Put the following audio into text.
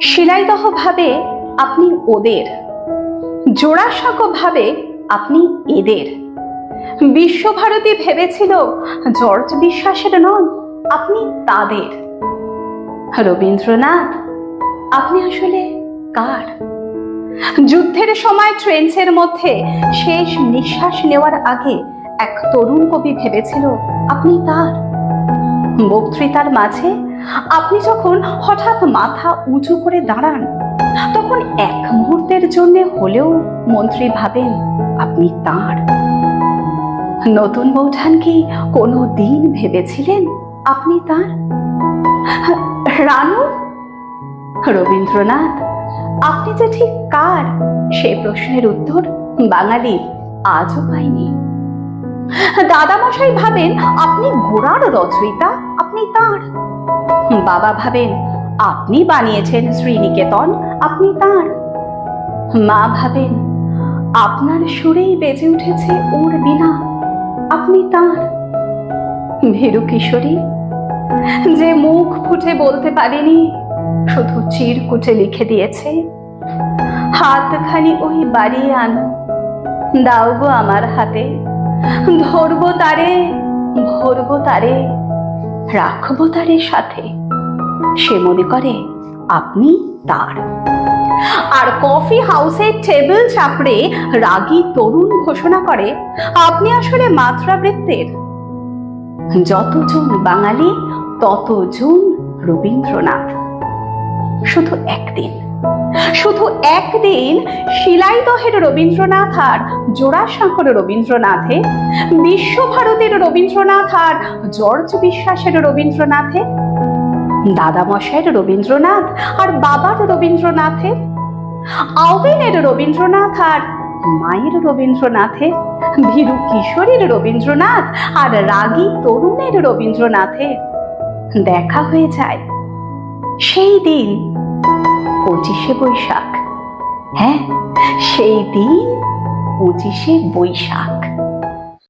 শিলাইদহ ভাবে আপনি ওদের জোড়াসাঁকো ভাবে আপনি এদের। বিশ্বভারতী ভেবেছিল জর্জ বিশ্বাসের নন, আপনি তাদের। রবীন্দ্রনাথ, আপনি আসলে কার? যুদ্ধের সময় ট্রেন্সের মধ্যে শেষ নিঃশ্বাস নেওয়ার আগে এক তরুণ কবি ভেবেছিল, আপনি তার। বক্তৃতার মাঝে আপনি যখন হঠাৎ মাথা উঁচু করে দাঁড়ান, তখন এক মুহূর্তের জন্য হলেও মন্ত্রী ভাবেন আপনি তার। নতুন বৌঠান কি কোনো দিন ভেবেছিলেন আপনি তার? রানু? রবীন্দ্রনাথ, আপনি যে ঠিক কার? সে প্রশ্নের উত্তর বাঙালি আজও পায়নি। দাদামশাই ভাবেন আপনি গোড়ার রচয়িতা, আপনি তার। বাবা ভাবেন আপনি বানিয়েছেন শ্রীনিকেতন, আপনি তার। মা ভাবেন আপনার সুরেই বেজে উঠেছে ওর বিনা আপনি তার। ভেরু কিশোরী, যে মুখ ফুটে বলতে পারেনি, শুধু চিরকুটে লিখে দিয়েছে, হাতখানি ওই বাড়িয়ে আনো, দাও গো আমার হাতে। ধরবো তারে ভরবো তারে, রাখব তারে সাথে। সে মনে করে, আপনি তার। আর কফি হাউসের টেবিল চাপড়ে রাগী তরুণ ঘোষণা করে, আপনি আসলে মাত্রাবৃত্তের। যতজন বাঙালি, ততজন রবীন্দ্রনাথ। শুধু একদিন। শুধু একদিন শিলাইদহের রবীন্দ্রনাথ আর জোড়াসাঁকর রবীন্দ্রনাথে, বিশ্বভারতীর রবীন্দ্রনাথ আর জর্জ বিশ্বাসের রবীন্দ্রনাথে, দাদামশাইয়ের রবীন্দ্রনাথ আর বাবার রবীন্দ্রনাথের আওয়েনের রবীন্দ্রনাথ আর মায়ের রবীন্দ্রনাথে, ভীরু কিশোরীর রবীন্দ্রনাথ আর রাগী তরুণের রবীন্দ্রনাথে দেখা হয়ে যায়। সেই দিন পঁচিশে বৈশাখ। হ্যাঁ সেই দিন পঁচিশে বৈশাখ।